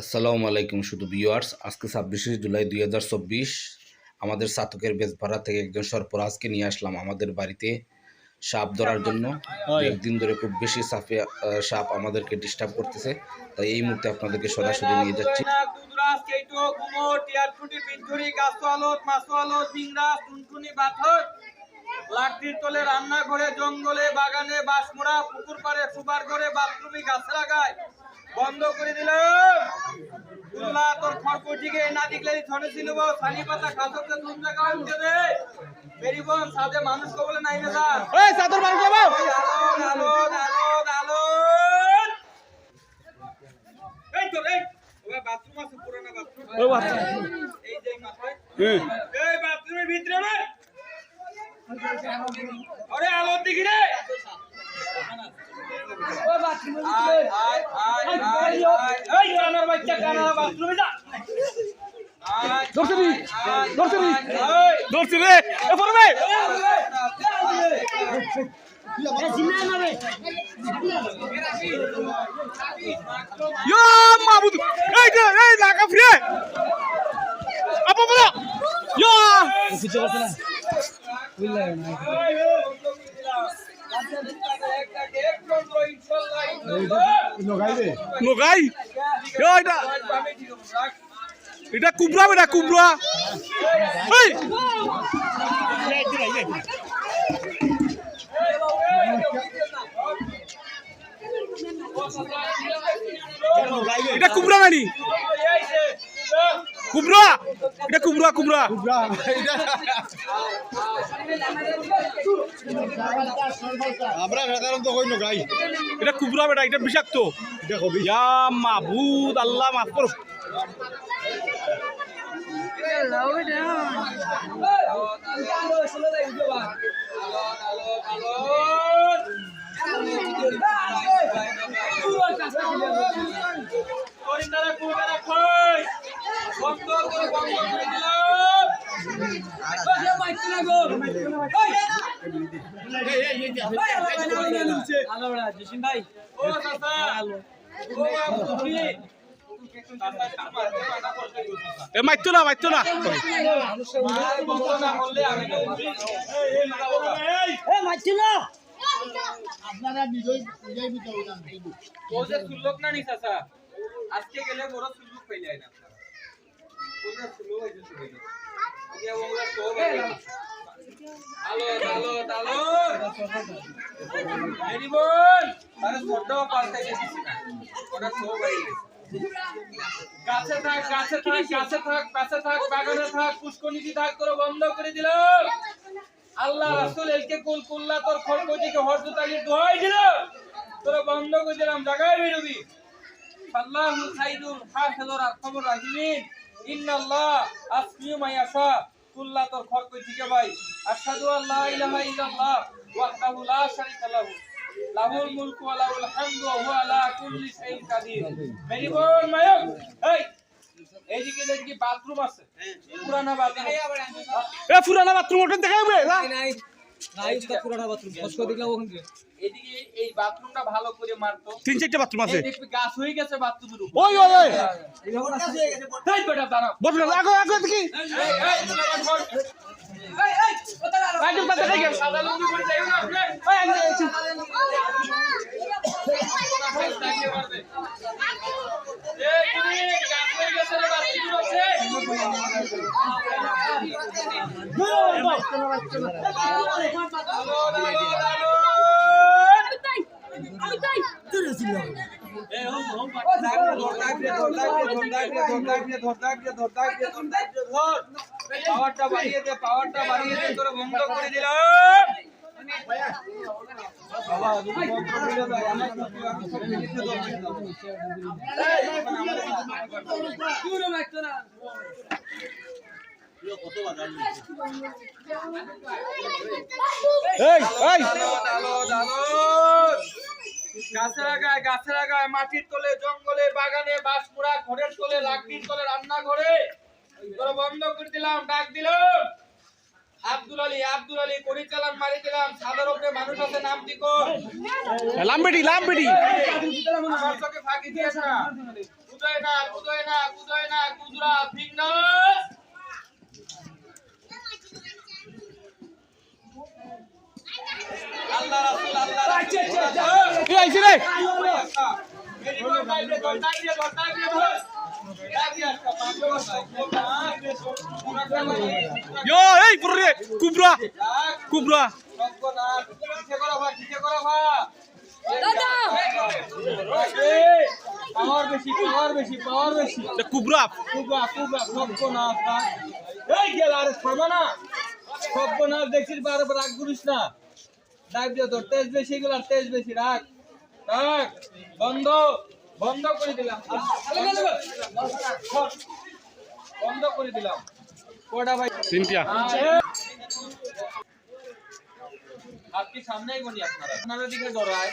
আসসালামু আলাইকুম শুধু ভিউয়ার্স আজকে ছাব্বিশে জুলাই দুই হাজার চব্বিশ। আমাদের সাতকের বেজপাড়া থেকে একজন সরপরাজকে নিয়ে আসলাম আমাদের বাড়িতে সাপ ধরার জন্য। একদিন ধরে খুব বেশি সাপে সাপ আমাদেরকে ডিস্টার্ব করতেছে। তাই এই মুহূর্তে আপনাদেরকে সরাসরি নিয়ে যাচ্ছি। লাকড়ির তলে রান্নাঘরে জঙ্গলে বাগানে বাঁশমোড়া পুকুর পাড়ে সুপার ঘরে বাথরুমে গাছে লাগায়। বন্ধ করে দিলাম। দুল্লা তোর খড়কুটিকে না দেখলে ছড়ে ছিল সানি পাতা খাসকে তুম জায়গা উঠে দে। সাথে মানুষ বলে নাই না স্যার। এই সাদর মানুষ বাবা আলোন আলোন আলোন আলোন। এই তো এই। ওই বাথরুম আছে পুরানা বাথরুম। ওই বাচ্চা এই যে মাথায়। এই বাথরুমের ভিতরে রে আরে আলো দেখি রে আয় আয় আয় আয় আয় এই কানার বাচ্চা কানার বাথরুমে যা আয় ধরছে নি, আয়, ধরছে নি। আয়, ধরছি রে এ পড়বে ইয়া নগাই এটা এটা কুবরা বেটা কুমড়া। এটা কুমড়া নানি কুবরা এটা কুবরা কুবরা আমরা সাধারণত কই নগাই এটা কুবরা বেটা এটা বিষাক্ত। দেখো ইয়া মাবুদ আল্লাহ মাফ করো। এ মাইতো না মাইতো না আপনারা নিজেই নিজেই বিতে উঠান ও যে সুল্লক না নি চাচা আজকে গেলে বড় সুল্লক পাইলে না থাক থাক বন্ধ করে দিল আল্লাহ রাসূল এলকে কুল কুল্লা তোর খড়কটিকে হরজত আলীর দোহাই দিল। তোরা বন্ধ করে দিলাম জায়গায় বেরোবি আল্লাহু আরহামুর রাহিমিন। ইন্নাল্লাহ আসমিউ মায়াশা কুল্লা তোর খড়কই থেকে ভাই? আশহাদু আল্লা ইলাহা ইল্লাল্লাহ ওয়াহদাহু লা শারীকা লাহু। লাহুল মুলকু ওয়া লাহুল হামদু ওয়া হুয়া আলা কুল্লি শাইইন কাদির। মেরি বোন মায়ক। এই এইদিকে দেখি বাথরুম আছে। পুরানা বাথরুম এ পুরানা বাথরুম ওটা দেখাবে এদিকে এই বাথরুমটা ভালো করে মারতো। তিন চারটে বাথরুম আছে। গাছ হয়ে গেছে বাথরুমের ওই ওই ওই। তাই বেটা দাঁড়াও। বসে আগো আগো দেখি। সাদা হয়ে। পাওয়ারটা বাড়িয়ে দে পাওয়ারটা বাড়িয়ে দে তোরা বন্ধ করে দিলাম দালদ, দালদ। গাছের আগায় মাটির তলে জঙ্গলে বাগানে বাঁশপুরা ঘরের তলে লাকড়ির তলে রান্না ঘরে বন্ধ করে দিলাম ডাক দিলাম আব্দুল আলী আব্দুল আলী করি চালান মারি দিলাম সাদার উপরে মানুষ আছে নাম দিকো লাম্বেটি লাম্বেটি আমার চোখে ফাঁকি দিয়েছ না। উদয় না কুদয় না কুদরা ফিঙ্গাস আল্লাহ রাসূল আল্লাহ আচ্ছা আচ্ছা আচ্ছা এই আইছে রে মেরি কোন টাইপে কোন টাইপে কোন টাইপে ধর লাগিয়া একটা পাগল ইয়ো এই পুরো রে কুবরা কুবরা। পাওয়ার বেশি পাওয়ার বেশি পাওয়ার বেশি। এটা কুবরা। কুবা কুবা না? এই গেল আরে থামা না। সব্য দেখছিস বারবার রাগ করিস না। ডাক দিয়ে তোর তেজ বেশি গেল আর তেজ বেশি রাগ। রাগ বন্ধ বন্ধ করে দিলাম। বন্ধ করে দিলাম। কোটা ভাই? তিনটা আপনি সামনেই বলি আপনারা আপনারা দিকে দৌড়ায়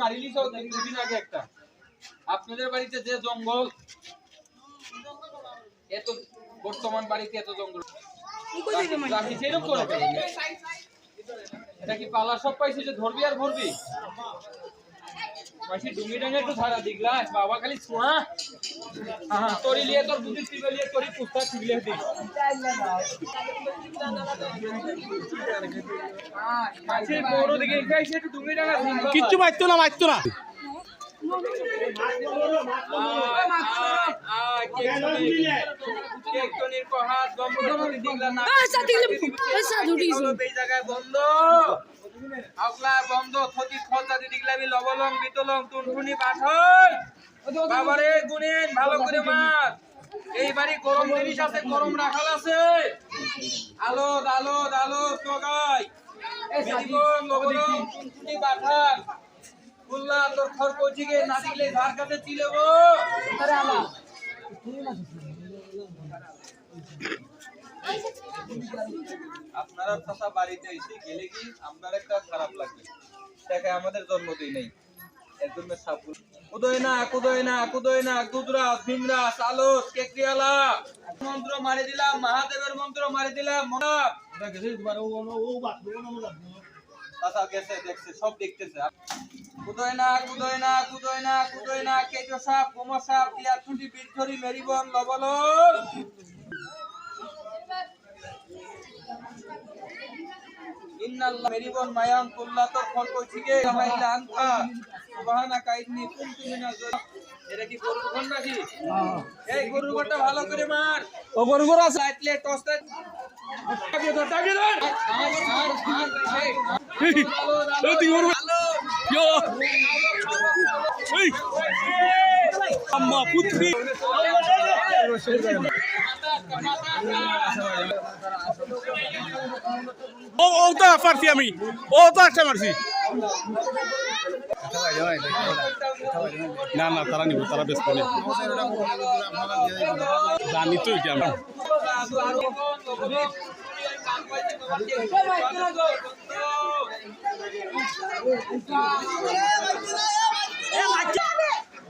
মারিলি তো দুদিন আগে একটা আপনাদের বাড়িতে যে জঙ্গল এত বর্তমান বাড়িতে এত জঙ্গল। এটা কি পালা সব পাইছে যে ধরবি আর ভরবি মাসি ডুঙ্গি ডাঙ্গে একটু ধরা দিগলা বাবা খালি ছোঁয়া হ্যাঁ? তোরি লিয়ে তোর বুদ্ধি টিপে লিয়ে তোরি পুস্তা টিপলে দিই মাসি বড় দিকে খাইছে একটু ডুঙ্গি ডাঙ্গা কিচ্ছু মারতো না মারতো না। Esa tigre, esa durísimo. বাবারে গুনেন ভালো করে মার। এই বাড়ি গরম জিনিস আছে গরম রাখাল আছে। আলো আলো আলো তোগাই মেদিগন লবলং টুনটুনি বাঠার কুল্লা তোর খর কচিকে না দিলে ধার কাছে চিলে গো আপনারা চাষা বাড়িতে এসে গেলে কি আপনার একটা খারাপ লাগবে? দেখে আমাদের জন্মদিন নেই। এর জন্য সাপুর কুদয় না কুদয় না কুদয় না কুদরা ভিংরা সালস কেকরিয়ালা। মন্ত্র মারি দিলাম মহাদেবের মন্ত্র মারি দিলাম গেছে দেখছে সব দেখতেছে। কুদয় না কুদয় না কুদয় না কুদয় না কেজো সাপ কোমর সাপ টিয়া ছুটি বীরধরি মেরিবন লবল ইন্নাল্লাহ মেরিবন মায়াং কুল্লাতর ফল কইছিগে হাইলা আনতা। সুবহানা কাইদনি কুনতু মিনাজ। এটা কি গরুর ঘর নাকি? এই গরুর ঘরটা ভালো করে মার। ও গরু গরু আছে? লাইটলে টসটা টাকে ধর টাকে ধর। এই এই তুই গরু ইয়ো। এই। আম্মা পুত্রি। ও ও তো পারছি আমি। ও তো একটা মারছি। না না তারা নিব তারা বেশ করে জানি তো কি আমরা। এ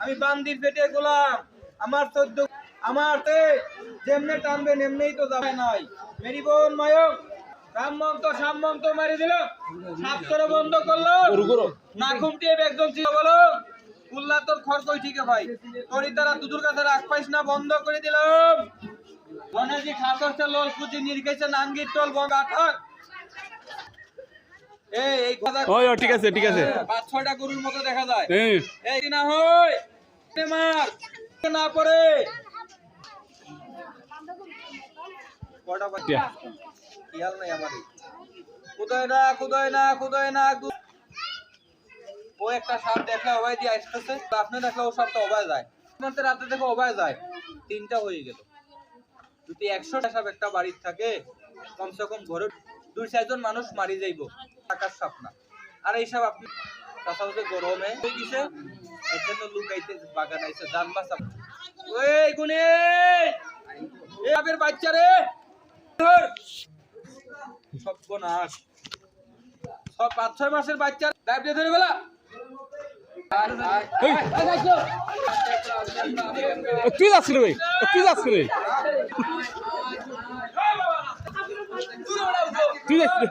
আমি বান্দির পেটে গোলাম। আমার চোদ্দ আমার তে যেমনে টানবে নেমনেই তো যাবে নাই মেরি বোন মায়ক রামমন্ত সামমন্ত মারি দিল। বন্ধ করল। না ঘুমটিয়ে একজন ছিল বলো। উল্লা তোর ঠিক ভাই তোরই তারা কাছে পাইস না বন্ধ করে দিলাম। গণেশজি লোল নির্গেছে নাঙ্গির টোল বন্ধ। আঠাক এই এই কথা ওই ও ঠিক আছে ঠিক আছে। পাঁচ ছয়টা গরুর মতো দেখা যায়। এই। এই না হয় মার না পড়ে। কটা বাচ্চা খেয়াল নাই আমারই কুদয় না কুদয় না কুদয় না কু- ও একটা সাপ দেখলে অবাই দিয়ে আসতেছে। আপনি দেখলে ও সাপটা অবাই যায়। রাতে দেখে অবাই যায়। তিনটা হয়ে গেল। যদি একশো সাপ একটা বাড়ির থাকে কমসে কম ঘরে দুই চারজন মানুষ মারি যাইব। টাকার সাপ না। আর এই সাপ আপনি তাছাড়া গরমে হয়ে গেছে এর জন্য লুকাইতে বাগান আইছে জান বাঁচা ওই গুনে বাচ্চা রে! ধর! সর্বনাশ সব পাঁচ ছয় মাসের বাচ্চা। ডাইভ দিয়ে ধরে বেলা তুই যাচ্ছিল ভাই তুই যাচ্ছিল তুই যাচ্ছিল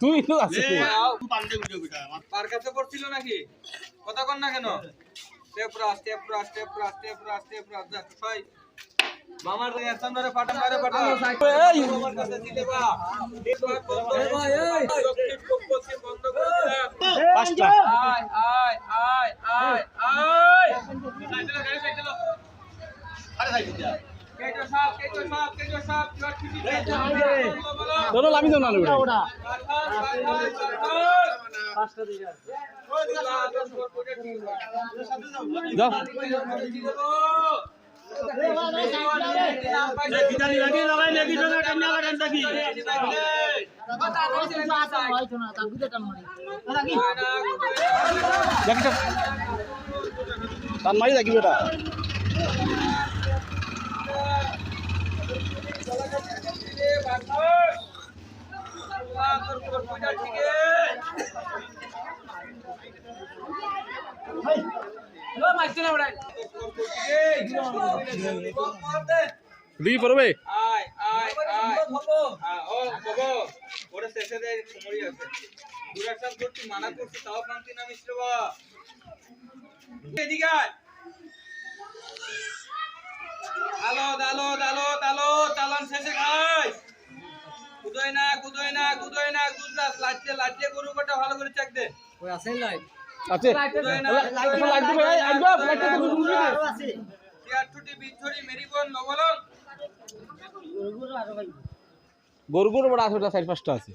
তুই তো যাচ্ছিল পার কাছে পড়ছিল নাকি? কথা কন না কেন? স্টেপ রাস স্টেপ রাস স্টেপ রাস স্টেপ রাস স্টেপ রাস যা ছয়। মামার রে এসন ধরে পাঠান মারে পাঠান এই! আমার কাছে দিলে বা এই পূব পশ্চিম বন্ধ করে পাঁচটা আয় আয় আয় আয় আয় কেটো সাপ কেটো সাপ কেটো বলো তোর যাও না। যাও তো মারি যাবি বেটা দিকে পড়বে আয় আয় আয় বাবা শেষে দেয় করতে মানা করছি তাও কান্তি না মিশ্র বা এদিকে আয় আলো দালো দালো দালো চালান শেষে কুদোয় না কুদোয় না কুদোয় না গুজরাট লাটলে লাটলে গরু কটা ভালো করে চেক দে। আছে কুদোয় আছে। লাইট দিবে ভাই আইবা লাইট আছে। চেয়ার ছুটি বিছড়ি মেরিবন গরু গরু বড় আছে ওটা চার পাঁচটা আছে।